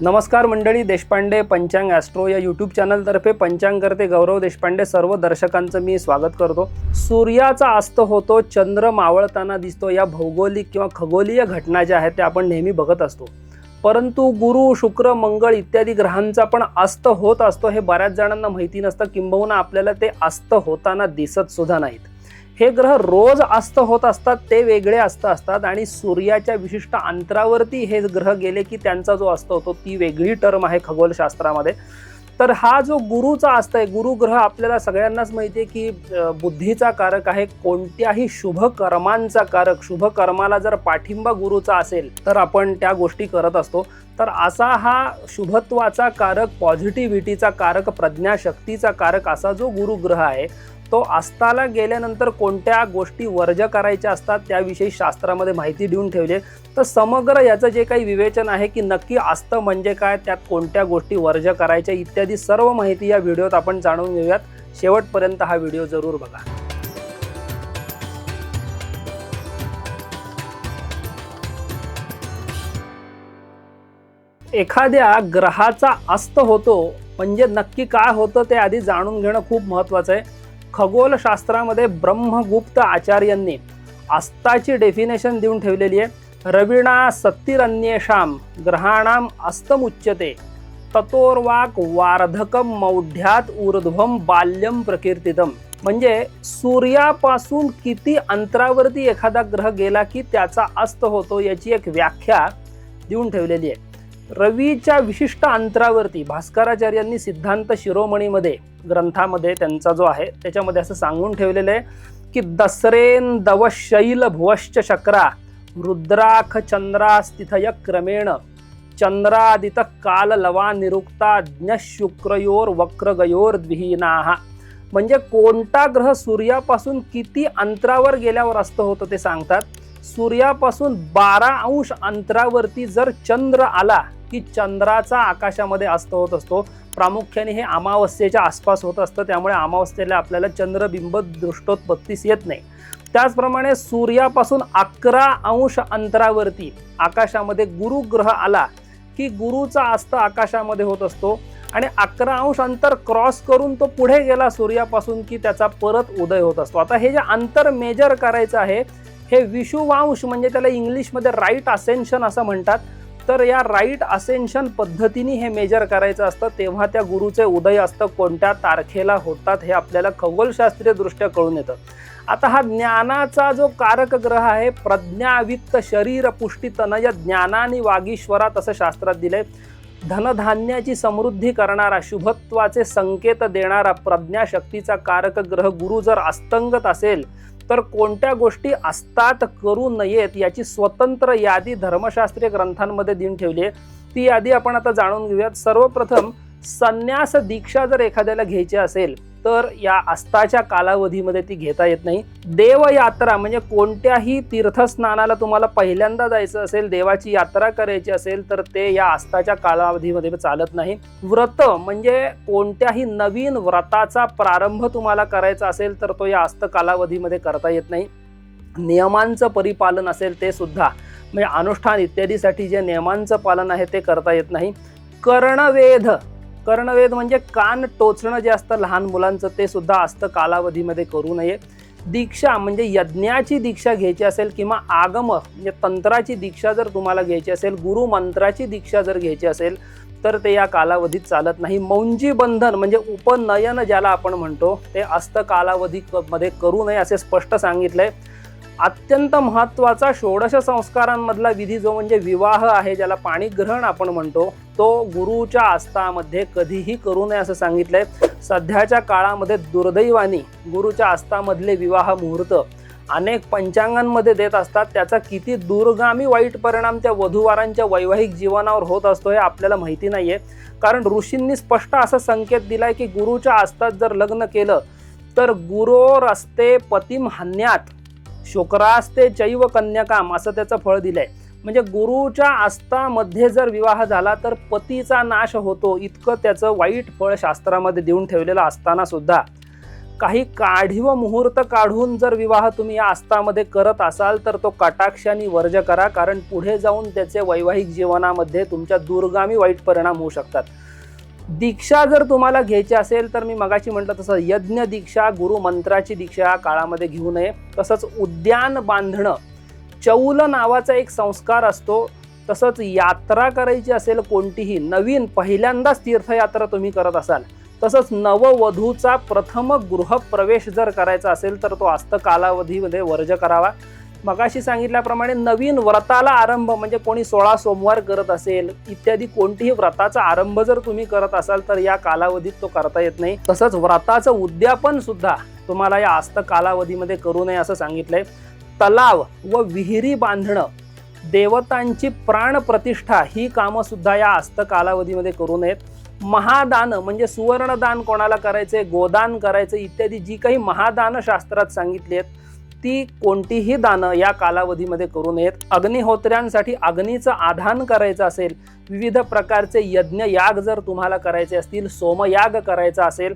नमस्कार मंडळी देशपांडे पंचांग ॲस्ट्रो या यूट्यूब चॅनलतर्फे पंचांग करते गौरव देशपांडे सर्व दर्शकांचं मी स्वागत करतो. सूर्याचा अस्त होतो चंद्र मावळताना दिसतो या भौगोलिक किंवा खगोलीय घटना ज्या आहेत त्या आपण नेहमी बघत असतो. परंतु गुरु शुक्र मंगळ इत्यादी ग्रहांचा पण अस्त होत असतो हे बऱ्याच जणांना माहिती नसतं. किंबहुना आपल्याला ते अस्त होताना दिसत सुद्धा नाहीत. हे ग्रह रोज अस्त होत असतात ते वेगळे अस्त असतात आणि सूर्याच्या विशिष्ट अंतरावरती हे ग्रह गेले की त्यांचा जो अस्त होतो ती वेगळी टर्म आहे खगोलशास्त्रामध्ये तर हा जो गुरुचा अस्त आहे गुरुग्रह आपल्याला सगळ्यांनाच माहिती आहे की बुद्धीचा कारक आहे कोणत्याही शुभ कर्मांचा कारक. शुभ कर्माला जर पाठिंबा गुरुचा असेल तर आपण त्या गोष्टी करत असतो. तर असा हा शुभत्वाचा कारक पॉझिटिव्हिटीचा कारक प्रज्ञाशक्तीचा कारक असा जो गुरुग्रह आहे तो अस्ताला गेल्यानंतर कोणत्या गोष्टी वर्ज करायच्या असतात त्याविषयी शास्त्रामध्ये माहिती देऊन ठेवली. तर समग्र याचं जे काही विवेचन आहे की नक्की अस्त म्हणजे काय त्यात कोणत्या गोष्टी वर्ज करायच्या इत्यादी सर्व माहिती या व्हिडिओत आपण जाणून घेऊयात. शेवटपर्यंत हा व्हिडिओ जरूर बघा. एखाद्या ग्रहाचा अस्त होतो म्हणजे नक्की काय होतं ते आधी जाणून घेणं खूप महत्त्वाचं आहे. खगोलशास्त्रामध्ये ब्रह्मगुप्त आचार्यांनी अस्ताची डेफिनेशन देऊन ठेवलेली आहे. रविणा सत्तिरन्येषाम ग्रहाणाम अस्तमुच्यते. ततोर्वाक वार्धकम मौढ्यात ऊर्ध्वम बाल्यम प्रकीर्तितम. म्हणजे सूर्यापासून किती अंतरावरती एखादा ग्रह गेला की त्याचा अस्त होतो याची एक व्याख्या देऊन ठेवलेली आहे. रवीच्या विशिष्ट अंतरावरती भास्कराचार्यांनी सिद्धांत शिरोमणीमध्ये ग्रंथामध्ये त्यांचा जो आहे त्याच्यामध्ये असं सांगून ठेवलेलं आहे की दसरेन दवशैल भुवश्च शकरा रुद्राख चंद्रास्तिथय क्रमेण चंद्रादित काल लवा निरुक्ता ज्ञशुक्रयोर वक्रगयोर द्विहीना. म्हणजे कोणता ग्रह सूर्यापासून किती अंतरावर गेल्यावर असतं होतं ते सांगतात. सूर्यापासून बारा अंश अंतरावरती जर चंद्र आला की चंद्राचा आकाशामध्ये अस्त होत असतो प्रामुख्याने हे अमावस्येच्या आसपास होत असतं. त्यामुळे अमावस्येला आपल्याला चंद्रबिंब दृष्टोत्पत्तीस येत नाही. त्याचप्रमाणे सूर्यापासून अकरा अंश अंतरावरती आकाशामध्ये गुरुग्रह आला की गुरुचा अस्त आकाशामध्ये होत असतो. आणि अकरा अंश अंतर क्रॉस करून तो पुढे गेला सूर्यापासून की त्याचा परत उदय होत असतो. आता हे जे अंतर मेजर करायचं आहे हे विषुवांश म्हणजे त्याला इंग्लिशमध्ये राईट असेन्शन असं म्हणतात. तर या राईट असेन्शन पद्धतीने हे मेजर करायचं असतं तेव्हा त्या गुरुचे उदय असतं कोणत्या तारखेला होतात हे आपल्याला खगोलशास्त्रीय दृष्ट्या कळून येतं. आता हा ज्ञानाचा जो कारक ग्रह आहे प्रज्ञावित्त शरीर पुष्टी तनय ज्ञानाने वागीश्वरात असं शास्त्रात दिलंय. धनधान्याची समृद्धी करणारा शुभत्वाचे संकेत देणारा प्रज्ञाशक्तीचा कारक ग्रह गुरु जर अस्तंगत असेल तर कोणत्या गोष्टी असतात करू नयेत याची स्वतंत्र यादी धर्मशास्त्रीय ग्रंथांमध्ये देऊन ठेवली आहे. ती यादी आपण आता जाणून घेऊयात. सर्वप्रथम संन्यास दीक्षा जर एखाद्याला घ्यायची असेल तर या अस्ताच्या कालावधीमध्ये ती घेता येत नाही. देवयात्रा म्हणजे कोणत्याही तीर्थस्नानाला तुम्हाला पहिल्यांदा जायचं असेल देवाची यात्रा करायची असेल तर ते या अस्ताच्या कालावधीमध्ये चालत नाही. व्रत म्हणजे कोणत्याही नवीन व्रताचा प्रारंभ तुम्हाला करायचा असेल तर तो या अस्त कालावधीमध्ये करता येत नाही. नियमांचं परिपालन असेल ते सुद्धा म्हणजे अनुष्ठान इत्यादीसाठी जे नियमांचं पालन आहे ते करता येत नाही. कर्णवेध कर्णवेध म्हणजे कान टोचणं जे असतं लहान मुलांचं ते सुद्धा असतं कालावधीमध्ये करू नये. दीक्षा म्हणजे यज्ञाची दीक्षा घ्यायची असेल किंवा आगम म्हणजे तंत्राची दीक्षा जर तुम्हाला घ्यायची असेल गुरुमंत्राची दीक्षा जर घ्यायची असेल तर ते या कालावधीत चालत नाही. मौंजी बंधन म्हणजे उपनयन ज्याला आपण म्हणतो ते अस्त कालावधीमध्ये करू नये असे स्पष्ट सांगितलं आहे अत्यंत महत्त्वाचा षोडश संस्कारांमधला विधी जो म्हणजे विवाह आहे ज्याला पाणीग्रहण आपण म्हणतो तो गुरुच्या आस्थामध्ये कधीही करू नये असं सांगितलंय. सध्याच्या काळामध्ये दुर्दैवानी गुरुच्या आस्थामधले विवाह मुहूर्त अनेक पंचांगांमध्ये देत असतात. त्याचा किती दूरगामी वाईट परिणाम त्या वधूवारांच्या वैवाहिक जीवनावर होत असतो हे आपल्याला माहिती नाही आहे कारण ऋषींनी स्पष्ट असा संकेत दिलाय की गुरुच्या आस्थात जर लग्न केलं तर गुरो रस्ते पतिम हन्यात शुक्रास्ते चैव कन्याकाम असं त्याचं फळ दिलंय. म्हणजे गुरुच्या आस्थामध्ये जर विवाह झाला तर पतीचा नाश होतो. इतकं त्याचं वाईट फळ शास्त्रामध्ये देऊन ठेवलेलं असताना सुद्धा. काही काढीव मुहूर्त काढून जर विवाह तुम्ही या आस्थामध्ये करत असाल तर तो कटाक्षाने वर्ज करा. कारण पुढे जाऊन त्याचे वैवाहिक जीवनामध्ये तुमच्या दूरगामी वाईट परिणाम होऊ शकतात. दीक्षा जर तुम्हाला घ्यायची असेल तर मी मगाशी म्हटलं तसं यज्ञ दीक्षा गुरु मंत्राची दीक्षा या काळामध्ये घेऊ नये. तसंच उद्यान बांधणं चौल नावाचा एक संस्कार असतो. तसंच यात्रा करायची असेल कोणतीही नवीन पहिल्यांदाच तीर्थयात्रा तुम्ही करत असाल तसंच नववधूचा प्रथम गृहप्रवेश जर करायचा असेल तर तो आस्त कालावधीमध्ये वर्ज करावा. मगाशी सांगितल्याप्रमाणे नवीन व्रताला आरंभ म्हणजे कोणी सोळा सोमवार करत असेल इत्यादी कोणतीही व्रताचा आरंभ जर तुम्ही करत असाल तर या कालावधीत तो करता येत नाही. तसंच व्रताचं उद्यापन सुद्धा तुम्हाला या आस्त कालावधीमध्ये करू नये असं सांगितलंय. तलाव व विहिरी बांधणं देवतांची प्राण प्रतिष्ठा ही कामं सुद्धा या आस्त कालावधीमध्ये करू नयेत. महादान म्हणजे सुवर्णदान कोणाला करायचे गोदान करायचं इत्यादी जी काही महादान शास्त्रात सांगितली आहेत ती कोणतीही दानं या कालावधीमध्ये करू नयेत. अग्निहोत्र्यांसाठी अग्नीचं आधान करायचं असेल विविध प्रकारचे यज्ञ याग जर तुम्हाला करायचे असतील सोमयाग करायचा असेल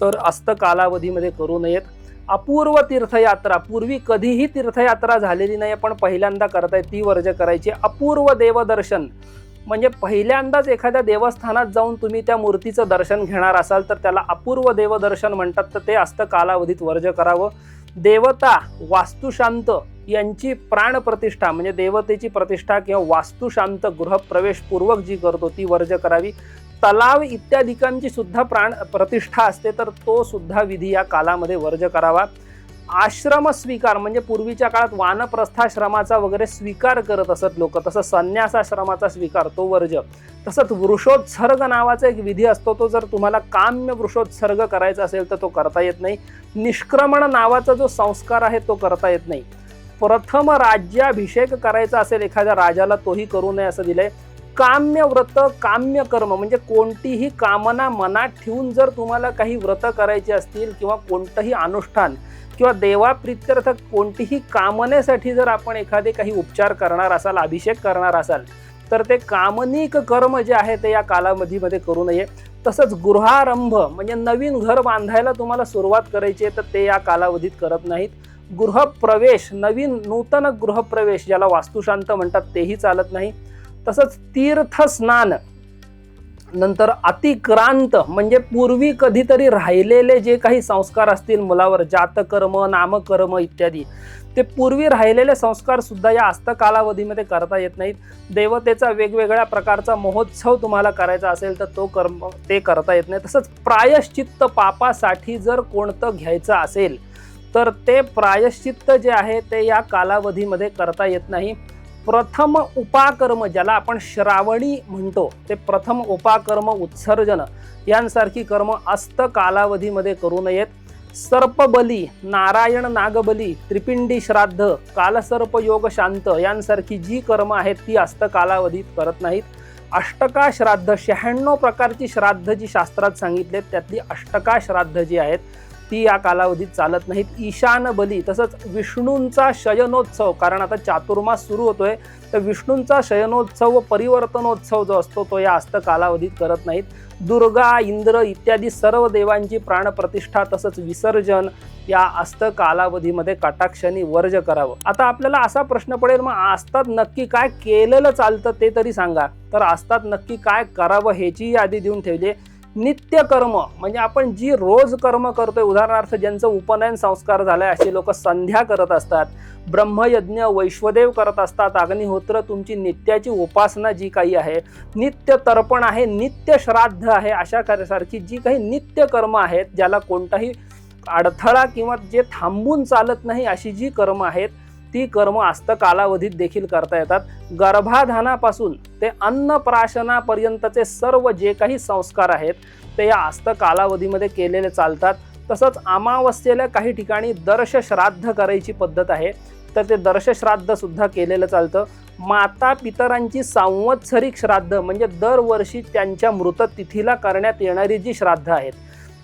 तर अस्त कालावधीमध्ये करू नयेत. अपूर्व तीर्थयात्रा पूर्वी कधीही तीर्थयात्रा झालेली नाही पण पहिल्यांदा करताय ती वर्ज करायची. अपूर्व देवदर्शन म्हणजे पहिल्यांदाच एखाद्या देवस्थानात जाऊन तुम्ही त्या मूर्तीचं दर्शन घेणार असाल तर त्याला अपूर्व देवदर्शन म्हणतात तर ते असतं कालावधीत वर्ज करावं. देवता वास्तुशांत यांची प्राणप्रतिष्ठा म्हणजे देवतेची प्रतिष्ठा किंवा वास्तुशांत गृहप्रवेशपूर्वक जी करतो ती वर्ज करावी. तलाव इत्यादिकांची सुद्धा प्राण प्रतिष्ठा असते तर तो सुद्धा विधी या कालामध्ये वर्ज करावा. आश्रम स्वीकार म्हणजे पूर्वीच्या काळात वानप्रस्थाश्रमाचा वगैरे स्वीकार करत असत लोक तसं संन्यासाश्रमाचा स्वीकार तो वर्ज. तसंच वृषोत्सर्ग नावाचा एक विधी असतो तो जर तुम्हाला काम्य वृषोत्सर्ग करायचा असेल तर तो करता येत नाही. निष्क्रमण नावाचा जो संस्कार आहे तो करता येत नाही. प्रथम राज्याभिषेक करायचा असेल एखाद्या राजाला तोही करू नये असं दिलंय. काम्य व्रत काम्य कर्म म्हणजे कोणतीही कामना मनात ठेवून जर तुम्हाला काही व्रत करायची असतील किंवा कोणतंही अनुष्ठान किंवा देवाप्रित्यर्थ कोणतीही कामनेसाठी जर आपण एखादे काही उपचार करणार असाल अभिषेक करणार असाल तर ते कामनिक कर्म जे आहे ते या कालावधीमध्ये करू नये. तसंच गृहारंभ म्हणजे नवीन घर बांधायला तुम्हाला सुरुवात करायची आहे तर ते या कालावधीत करत नाहीत. गृहप्रवेश नवीन नूतन गृहप्रवेश ज्याला वास्तुशांत म्हणतात तेही चालत नाही. तसंच तीर्थस्नान नंतर अतिक्रांत म्हणजे पूर्वी कधीतरी राहिलेले जे काही संस्कार असतील मुलावर जातकर्म नामकर्म इत्यादी ते पूर्वी राहिलेले संस्कार सुद्धा या अस्त कालावधीमध्ये करता येत नाहीत. देवतेचा वेगवेगळ्या प्रकारचा महोत्सव तुम्हाला करायचा असेल तर तो कर्म ते करता येत नाही. तसंच प्रायश्चित्त पापासाठी जर कोणतं घ्यायचं असेल तर ते प्रायश्चित्त जे आहे ते या कालावधीमध्ये करता येत नाही. प्रथम उपाकर्म ज्याला आपण श्रावणी म्हणतो ते प्रथम उपाकर्म उत्सर्जन. यांसारखी कर्म अस्त कालावधीमध्ये करू नयेत. सर्पबली नारायण नागबली त्रिपिंडी श्राद्ध कालसर्प योग शांत यांसारखी जी कर्म आहेत ती अस्त कालावधीत करत नाहीत. अष्टका श्राद्ध शहाण्णव प्रकारची श्राद्ध जी शास्त्रात सांगितलेत त्यातली अष्टका श्राद्ध जी आहेत ती या कालावधीत चालत नाहीत. ईशान बली तसंच विष्णूंचा शयनोत्सव कारण आता चातुर्मास सुरू होतोय तर विष्णूंचा शयनोत्सव व परिवर्तनोत्सव जो असतो तो या अस्त कालावधीत करत नाहीत. दुर्गा इंद्र इत्यादी सर्व देवांची प्राणप्रतिष्ठा तसंच विसर्जन या अस्त कालावधीमध्ये कटाक्षाने वर्ज करावं. आता आपल्याला असा प्रश्न पडेल मग आस्तात नक्की काय केलेलं चालतं ते तरी सांगा. तर आस्तात नक्की काय करावं ह्याची यादी देऊन ठेवली नित्य कर्म म्हणजे आपण जी रोज कर्म करतोय उदाहरणार्थ ज्यांचं उपनयन संस्कार झालाय असे लोक संध्या करत असतात ब्रह्मयज्ञ वैश्वदेव करत असतात अग्निहोत्र तुमची नित्याची उपासना जी काही आहे नित्य तर्पण आहे नित्य श्राद्ध आहे अशा कार्यासारखी जी काही नित्य कर्म आहेत ज्याला कोणताही अडथळा किंवा जे थांबून चालत नाही अशी जी कर्म आहेत ती कर्म आस्त कालावधीत देखील करता येतात. गर्भाधानापासून ते अन्नप्राशनापर्यंतचे सर्व जे काही संस्कार आहेत ते या आस्त कालावधीमध्ये केलेले चालतात. तसंच अमावस्येला काही ठिकाणी दर्श श्राद्ध करायची पद्धत आहे. तर ते दर्श केलेलं चालतं. माता पितरांची संवत्सरिक श्राद्ध म्हणजे दरवर्षी त्यांच्या मृततिथीला करण्यात येणारी जी श्राद्ध आहेत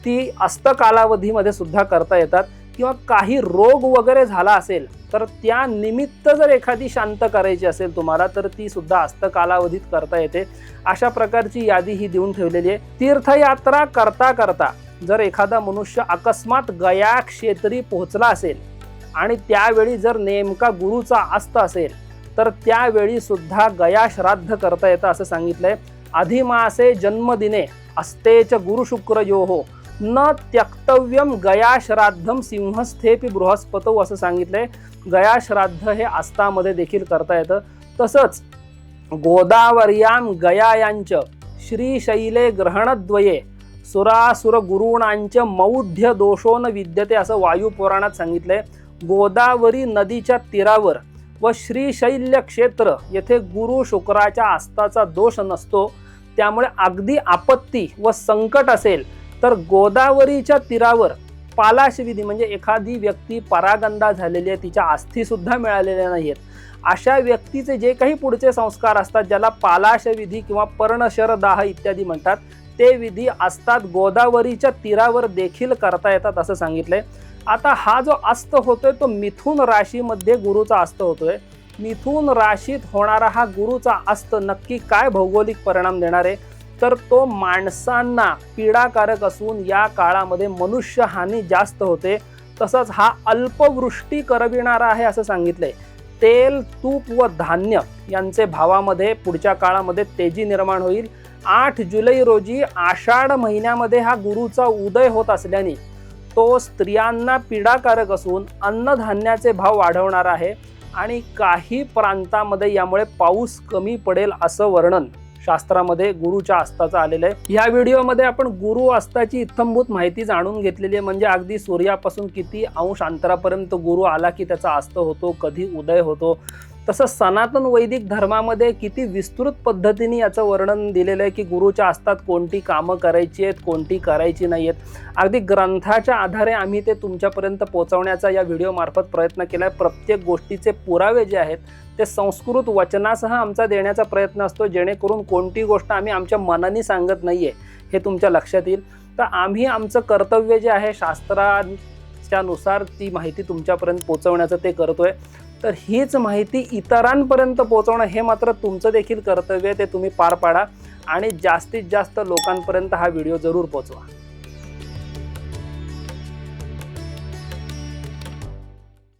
ती अस्त कालावधीमध्ये सुद्धा करता येतात. किंवा काही रोग वगैरे झाला असेल तर त्या निमित्त जर एखादी शांत करायची असेल तुम्हाला तर ती सुद्धा अस्त कालावधीत करता येते. अशा प्रकारची यादी ही देऊन ठेवलेली आहे. तीर्थयात्रा करता करता जर एखादा मनुष्य अकस्मात गया क्षेत्री पोहोचला असेल आणि त्यावेळी जर नेमका गुरुचा अस्त असेल तर त्यावेळी सुद्धा गया श्राद्ध करता येतं असं सांगितलंय. अधिमासे जन्मदिने अस्तेच गुरु शुक्र यो हो न त्यक्तव्यम गया श्राद्धम सिंहस्थेपी बृहस्पतौ असं सांगितलंय. गया श्राद्ध हे आस्तामध्ये देखील करता येतं. तसंच गोदावर्याम गयायांच श्रीशैले ग्रहणद्वये सुरासुर गुरुणांच मौढ्य दोषोन विद्यते असं वायुपुराणात सांगितलंय. गोदावरी नदीच्या तीरावर व श्रीशैल्य क्षेत्र येथे गुरु शुक्राच्या आस्ताचा दोष नसतो. त्यामुळे अगदी आपत्ती व संकट असेल तर गोदावरीच्या तीरावर पालाशविधी म्हणजे एखादी व्यक्ती परागंदा झालेली आहे तिच्या अस्थी मिळालेल्या नाही आहेत अशा व्यक्तीचे जे काही पुढचे संस्कार असतात ज्याला पालाशविधी किंवा पर्णशर दाह इत्यादी म्हणतात ते विधी असतात गोदावरीच्या तीरावर देखील करता येतात असं सांगितलंय. आता हा जो अस्त होतोय तो मिथुन राशीमध्ये गुरुचा अस्त होतोय. मिथुन राशीत होणारा हा गुरुचा अस्त नक्की काय भौगोलिक परिणाम देणार आहे? तर तो माणसांना पीडाकारक असून या काळामध्ये मनुष्यहानी जास्त होते. तसंच हा अल्पवृष्टी करविणारा आहे असं सांगितलंय. तेल तूप व धान्य यांचे भावामध्ये पुढच्या काळामध्ये तेजी निर्माण होईल. आठ जुलै रोजी आषाढ महिन्यामध्ये हा गुरुचा उदय होत असल्याने तो स्त्रियांना पीडाकारक असून अन्नधान्याचे भाव वाढवणार आहे. आणि काही प्रांतामध्ये यामुळे पाऊस कमी पडेल असं वर्णन. शास्त्रामध्ये गुरुच्या अस्ताचं आलेलं आहे. या व्हिडिओमध्ये आपण गुरु अस्ताची इत्थंभूत माहिती जाणून घेतलेली आहे. म्हणजे अगदी सूर्यापासून किती अंश अंतरापर्यंत गुरु आला की त्याचा अस्त होतो कधी उदय होतो तसं सनातन वैदिक धर्मामध्ये किती विस्तृत पद्धतीने याचं वर्णन दिलेलं आहे की गुरुच्या असतात कोणती कामं करायची आहेत कोणती करायची नाही आहेत. अगदी ग्रंथाच्या आधारे आम्ही ते तुमच्यापर्यंत पोहोचवण्याचा या व्हिडिओमार्फत प्रयत्न केला आहे प्रत्येक गोष्टीचे पुरावे जे आहेत ते संस्कृत वचनासह आमचा देण्याचा प्रयत्न असतो जेणेकरून कोणती गोष्ट आम्ही आमच्या मनाने सांगत नाही आहे हे तुमच्या लक्षात येईल. तर आम्ही आमचं कर्तव्य जे आहे शास्त्राच्यानुसार ती माहिती तुमच्यापर्यंत पोचवण्याचं ते करतो आहे तर हीच माहिती इतरांपर्यंत पोहोचवणं हे मात्र तुमचं देखील कर्तव्य आहे ते तुम्ही पार पाडा. आणि जास्तीत जास्त लोकांपर्यंत हा व्हिडिओ जरूर पोचवा